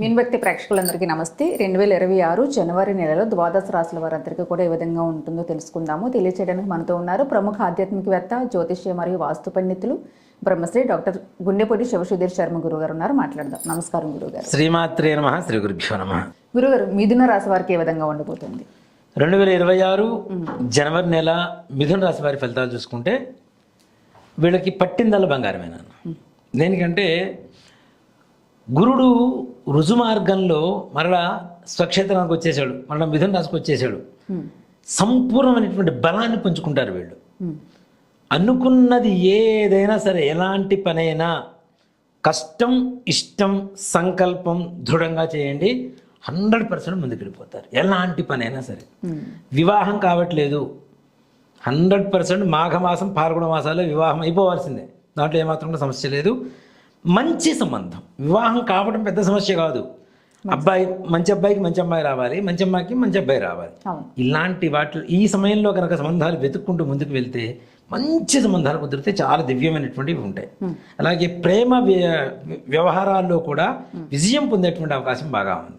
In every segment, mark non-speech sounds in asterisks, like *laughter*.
మీన్భక్తి ప్రేక్షకులందరికీ నమస్తే. రెండు వేల ఇరవై ఆరు జనవరి నెలలో ద్వాదశ రాశుల వారందరికీ కూడా ఏ విధంగా ఉంటుందో తెలుసుకుందాము. తెలియచేయడానికి మనతో ఉన్నారు ప్రముఖ ఆధ్యాత్మికవేత్త జ్యోతిష్య మరియు వాస్తు పండితులు బ్రహ్మశ్రీ డాక్టర్ గుండెపూడి శివసుధీర్ శర్మ గురువు గారు ఉన్నారు. మాట్లాడదాం. నమస్కారం గురుగారు శ్రీమాత్రే నమ. శ్రీ గురుభ్యో నమ. గురుగారు మిథున రాశి వారికి ఏ విధంగా ఉండబోతుంది? రెండు వేల ఇరవై ఆరు జనవరి నెల మిథున రాశి వారి ఫలితాలు చూసుకుంటే వీళ్ళకి పట్టిందల్ల బంగారమేనా? దేనికంటే గురుడు రుజుమార్గంలో మరలా స్వక్షేత్రానికి వచ్చేసాడు. మరలా మిథున రాశికి వచ్చేసాడు. సంపూర్ణమైనటువంటి బలాన్ని పంచుకుంటారు వీళ్ళు. అనుకున్నది ఏదైనా సరే ఎలాంటి పనైనా కష్టం ఇష్టం సంకల్పం దృఢంగా చేయండి. హండ్రెడ్ పర్సెంట్ ముందుకెళ్ళిపోతారు ఎలాంటి పనైనా సరే. వివాహం కావట్లేదు. హండ్రెడ్ పర్సెంట్ మాఘమాసం పాల్గొన మాసాల్లో వివాహం అయిపోవాల్సిందే. దాంట్లో ఏమాత్రం కూడా సమస్య లేదు. మంచి సంబంధం. వివాహం కావడం పెద్ద సమస్య కాదు. అబ్బాయి మంచి అబ్బాయికి మంచి అమ్మాయి రావాలి మంచి అమ్మాయికి మంచి అబ్బాయి రావాలి. ఇలాంటి వాటి ఈ సమయంలో కనుక సంబంధాలు వెతుక్కుంటూ ముందుకు వెళ్తే మంచి సంబంధాలు కుదిరితే చాలా దివ్యమైనటువంటివి ఉంటాయి. అలాగే ప్రేమ వ్య- వ్యవహారాల్లో కూడా విజయం పొందేటువంటి అవకాశం బాగా ఉంది.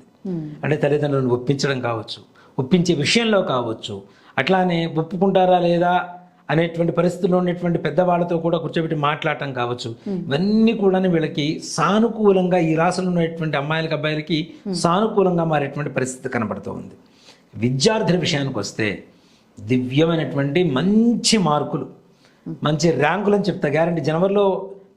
అంటే తల్లిదండ్రులను ఒప్పించడం కావచ్చు ఒప్పించే విషయంలో కావచ్చు అట్లానే ఒప్పుకుంటారా లేదా అనేటువంటి పరిస్థితుల్లో ఉన్నటువంటి పెద్దవాళ్ళతో కూడా కూర్చోబెట్టి మాట్లాడటం కావచ్చు. ఇవన్నీ కూడా వీళ్ళకి సానుకూలంగా ఈ రాశిలో ఉన్నటువంటి అమ్మాయిలకి అబ్బాయిలకి సానుకూలంగా మారేటువంటి పరిస్థితి కనబడుతూ ఉంది. విద్యార్థుల విషయానికి వస్తే దివ్యమైనటువంటి మంచి మార్కులు మంచి ర్యాంకులు అని చెప్తా. గ్యారంటీ జనవరిలో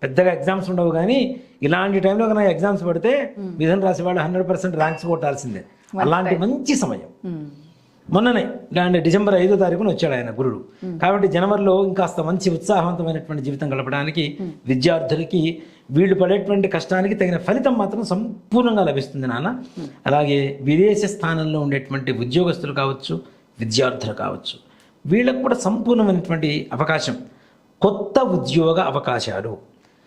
పెద్దగా ఎగ్జామ్స్ ఉండవు కానీ ఇలాంటి టైంలో కనుక ఎగ్జామ్స్ పడితే మిథున రాశి వాళ్ళు హండ్రెడ్ పర్సెంట్ ర్యాంక్స్ కొట్టాల్సిందే. అలాంటి మంచి సమయం. మొన్ననే అంటే డిసెంబర్ ఐదో తారీఖున వచ్చాడు ఆయన గురుడు. కాబట్టి జనవరిలో ఇంకాస్త మంచి ఉత్సాహవంతమైనటువంటి జీవితం గడపడానికి విద్యార్థులకి వీళ్ళు పడేటువంటి కష్టానికి తగిన ఫలితం మాత్రం సంపూర్ణంగా లభిస్తుంది నాన్న. అలాగే విదేశ స్థానంలో ఉండేటువంటి ఉద్యోగస్తులు కావచ్చు విద్యార్థులు కావచ్చు వీళ్ళకు కూడా సంపూర్ణమైనటువంటి అవకాశం. కొత్త ఉద్యోగ అవకాశాలు.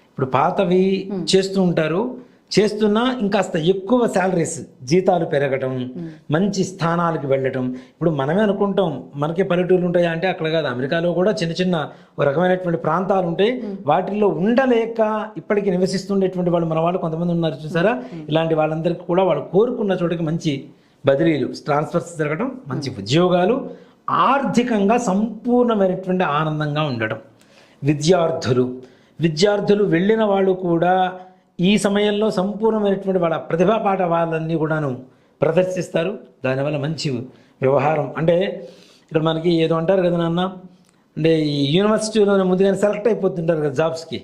ఇప్పుడు పాతవి చేస్తూ ఉంటారు చేస్తున్నా ఇంకాస్త ఎక్కువ శాలరీస్ జీతాలు పెరగటం మంచి స్థానాలకు వెళ్ళటం. ఇప్పుడు మనమే అనుకుంటాం మనకి పల్లెటూర్లు ఉంటాయా అంటే అక్కడ కాదు. అమెరికాలో కూడా చిన్న చిన్న ఒక రకమైనటువంటి ప్రాంతాలు ఉంటాయి. వాటిల్లో ఉండలేక ఇప్పటికీ నివసిస్తుండేటువంటి వాళ్ళు మన వాళ్ళు కొంతమంది ఉన్నారు చూసారా? ఇలాంటి వాళ్ళందరికీ కూడా వాళ్ళు కోరుకున్న చోటికి మంచి బదిలీలు ట్రాన్స్ఫర్స్ జరగడం మంచి ఉద్యోగాలు ఆర్థికంగా సంపూర్ణమైనటువంటి ఆనందంగా ఉండడం విద్యార్థులు విద్యార్థులు వెళ్ళిన వాళ్ళు కూడా ఈ సమయంలో సంపూర్ణమైనటువంటి వాళ్ళ ప్రతిభా పాఠవాలన్నీ కూడాను ప్రదర్శిస్తారు. దానివల్ల మంచి వ్యవహారం. అంటే ఇక్కడ మనకి ఏదో అంటారు కదా నాన్న అంటే ఈ యూనివర్సిటీలో ముందుగానే సెలెక్ట్ అయిపోతుంటారు కదా జాబ్స్కి.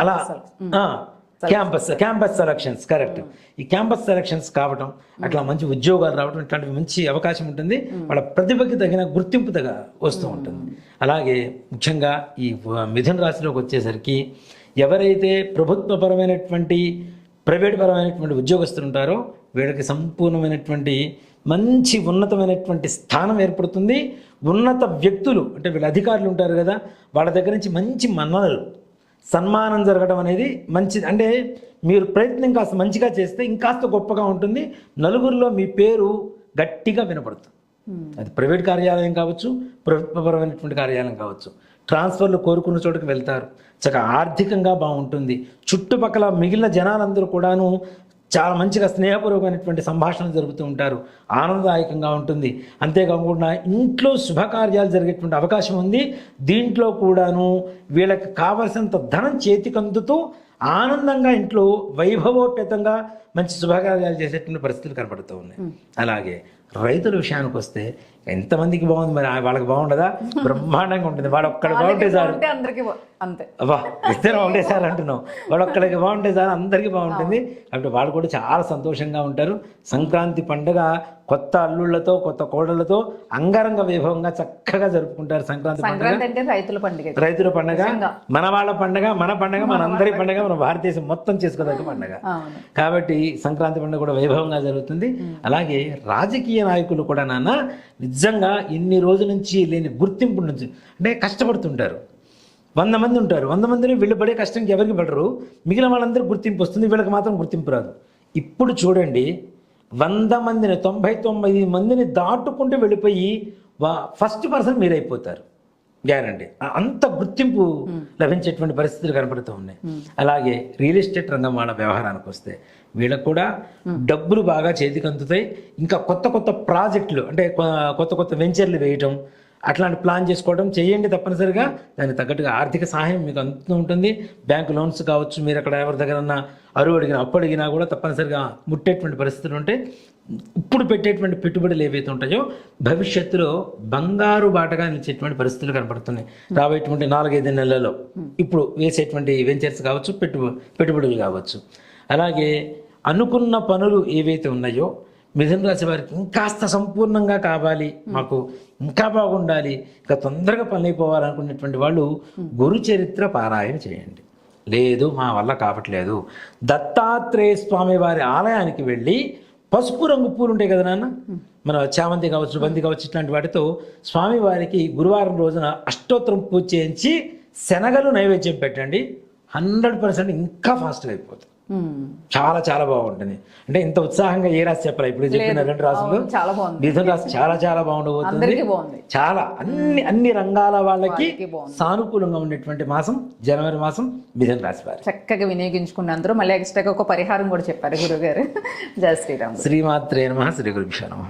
అలా క్యాంపస్ క్యాంపస్ సెలక్షన్స్ కరెక్ట్. ఈ క్యాంపస్ సెలక్షన్స్ కావటం అట్లా మంచి ఉద్యోగాలు రావడం ఇట్లాంటి మంచి అవకాశం ఉంటుంది. వాళ్ళ ప్రతిభకి తగిన గుర్తింపు తగ వస్తూ ఉంటుంది. అలాగే ముఖ్యంగా ఈ మిథున రాశిలోకి వచ్చేసరికి ఎవరైతే ప్రభుత్వపరమైనటువంటి ప్రైవేట్ పరమైనటువంటి ఉద్యోగస్తులు ఉంటారో వీళ్ళకి సంపూర్ణమైనటువంటి మంచి ఉన్నతమైనటువంటి స్థానం ఏర్పడుతుంది. ఉన్నత వ్యక్తులు అంటే వీళ్ళ అధికారులు ఉంటారు కదా వాళ్ళ దగ్గర నుంచి మంచి మన్ననలు సన్మానం జరగడం అనేది మంచిది. అంటే మీరు ప్రయత్నం కాస్త మంచిగా చేస్తే ఇంకాస్త గొప్పగా ఉంటుంది. నలుగురిలో మీ పేరు గట్టిగా వినపడుతుంది. అది ప్రైవేట్ కార్యాలయం కావచ్చు ప్రభుత్వపరమైనటువంటి కార్యాలయం కావచ్చు. ట్రాన్స్ఫర్లు కోరుకున్న చోటుకు వెళ్తారు. చక్కగా ఆర్థికంగా బాగుంటుంది. చుట్టుపక్కల మిగిలిన జనాలందరూ కూడాను చాలా మంచిగా స్నేహపూర్వకమైనటువంటి సంభాషణలు జరుగుతూ ఉంటారు. ఆనందదాయకంగా ఉంటుంది. అంతేకాకుండా ఇంట్లో శుభకార్యాలు జరిగేటువంటి అవకాశం ఉంది. దీంట్లో కూడాను వీళ్ళకి కావలసినంత ధనం చేతికి అందుతూ ఆనందంగా ఇంట్లో వైభవోపేతంగా మంచి శుభకార్యాలు చేసేటువంటి పరిస్థితులు కనపడుతూ ఉన్నాయి. అలాగే రైతుల విషయానికి వస్తే ఎంతమందికి బాగుంది మరి? వాళ్ళకి బాగుండదా? బ్రహ్మాండంగా ఉంటుంది. *laughs* వాడు ఒక్కడ బాగుంటే అందరికీ అంతే. అబ్బా ఇద్దరు బాగుంటే సార్ అంటున్నావు. వాడు ఒక్కడికి బాగుంటే సార్ అందరికీ బాగుంటుంది. కాబట్టి వాళ్ళు కూడా చాలా సంతోషంగా ఉంటారు. సంక్రాంతి పండుగ కొత్త అల్లుళ్ళతో కొత్త కోడళ్ళతో అంగరంగ వైభవంగా చక్కగా జరుపుకుంటారు సంక్రాంతి పండుగ. సంక్రాంతి అంటే రైతుల పండుగ. రైతుల పండుగ మన వాళ్ళ పండుగ మన పండుగ మన అందరి పండుగ మన భారతదేశం మొత్తం చేసుకోదగ్గ పండుగ. కాబట్టి సంక్రాంతి పండుగ కూడా వైభవంగా జరుగుతుంది. అలాగే రాజకీయ నాయకులు కూడా నాన్న నిజంగా ఇన్ని రోజుల నుంచి లేని గుర్తింపు నుంచి అంటే కష్టపడుతుంటారు. వంద మంది ఉంటారు. వంద మందిని వీళ్ళు పడే కష్టంకి ఎవరికి పడరు. మిగిలిన వాళ్ళందరూ గుర్తింపు వస్తుంది. వీళ్ళకి మాత్రం గుర్తింపు రాదు. ఇప్పుడు చూడండి వంద మందిని తొంభై తొమ్మిది మందిని దాటుకుంటూ వెళ్ళిపోయి వా ఫస్ట్ పర్సన్ మీరైపోతారు. గ్యారంటీ. అంత గుర్తింపు లభించేటువంటి పరిస్థితులు కనపడుతూ ఉన్నాయి. అలాగే రియల్ ఎస్టేట్ రంగం వాళ్ళ వ్యవహారానికి వస్తే వీళ్ళకు కూడా డబ్బులు బాగా చేతికి అందుతాయి. ఇంకా కొత్త కొత్త ప్రాజెక్టులు అంటే కొత్త కొత్త వెంచర్లు వేయటం అట్లాంటి ప్లాన్ చేసుకోవడం చేయండి తప్పనిసరిగా. దానికి తగ్గట్టుగా ఆర్థిక సహాయం మీకు అందుతూ ఉంటుంది. బ్యాంక్ లోన్స్ కావచ్చు మీరు అక్కడ ఎవరి దగ్గర అరువు అడిగినా అప్పు అడిగినా కూడా తప్పనిసరిగా ముట్టేటువంటి పరిస్థితులు ఉంటే ఇప్పుడు పెట్టేటువంటి పెట్టుబడులు ఏవైతే ఉంటాయో భవిష్యత్తులో బంగారు బాటగా నిలిచేటువంటి పరిస్థితులు కనపడుతున్నాయి. రాబోయేటువంటి నాలుగైదు నెలల్లో ఇప్పుడు వేసేటువంటి వెంచర్స్ కావచ్చు పెట్టు పెట్టుబడులు కావచ్చు. అలాగే అనుకున్న పనులు ఏవైతే ఉన్నాయో మిథున రాశి వారికి ఇంకాస్త సంపూర్ణంగా కావాలి మాకు ఇంకా బాగుండాలి ఇంకా తొందరగా పని అయిపోవాలనుకునేటువంటి వాళ్ళు గురు చరిత్ర పారాయణ చేయండి. లేదు మా వల్ల కావట్లేదు. దత్తాత్రేయ స్వామి వారి ఆలయానికి వెళ్ళి పసుపు రంగు పూలు ఉంటాయి కదా నాన్న? మన చామంతి కావచ్చు బంతి కావచ్చు ఇట్లాంటి వాటితో స్వామి వారికి గురువారం రోజున అష్టోత్తరం పూజ చేయించి శనగలు నైవేద్యం పెట్టండి. హండ్రెడ్ పర్సెంట్ ఇంకా ఫాస్ట్గా అయిపోతుంది. చాలా చాలా బాగుంటుంది. అంటే ఇంత ఉత్సాహంగా ఏ రాశి చెప్పాలి? ఇప్పుడు చెప్పిన రెండు రాసులు అవును, చాలా బాగుంది. మిథున రాశి చాలా చాలా బాగుండబోతుంది. చాలా అన్ని అన్ని రంగాల వాళ్ళకి. సానుకూలంగా ఉండేటువంటి మాసం జనవరి మాసం మిథున రాశి వారి. చక్కగా వినియోగించుకున్న అందరూ మళ్ళీ ఎక్స్ట్రాగా ఒక పరిహారం కూడా చెప్పారు గురుగారు. *laughs* జయ శ్రీరామ్ శ్రీమాత్రే నమ శ్రీ గురుభ్యో నమ.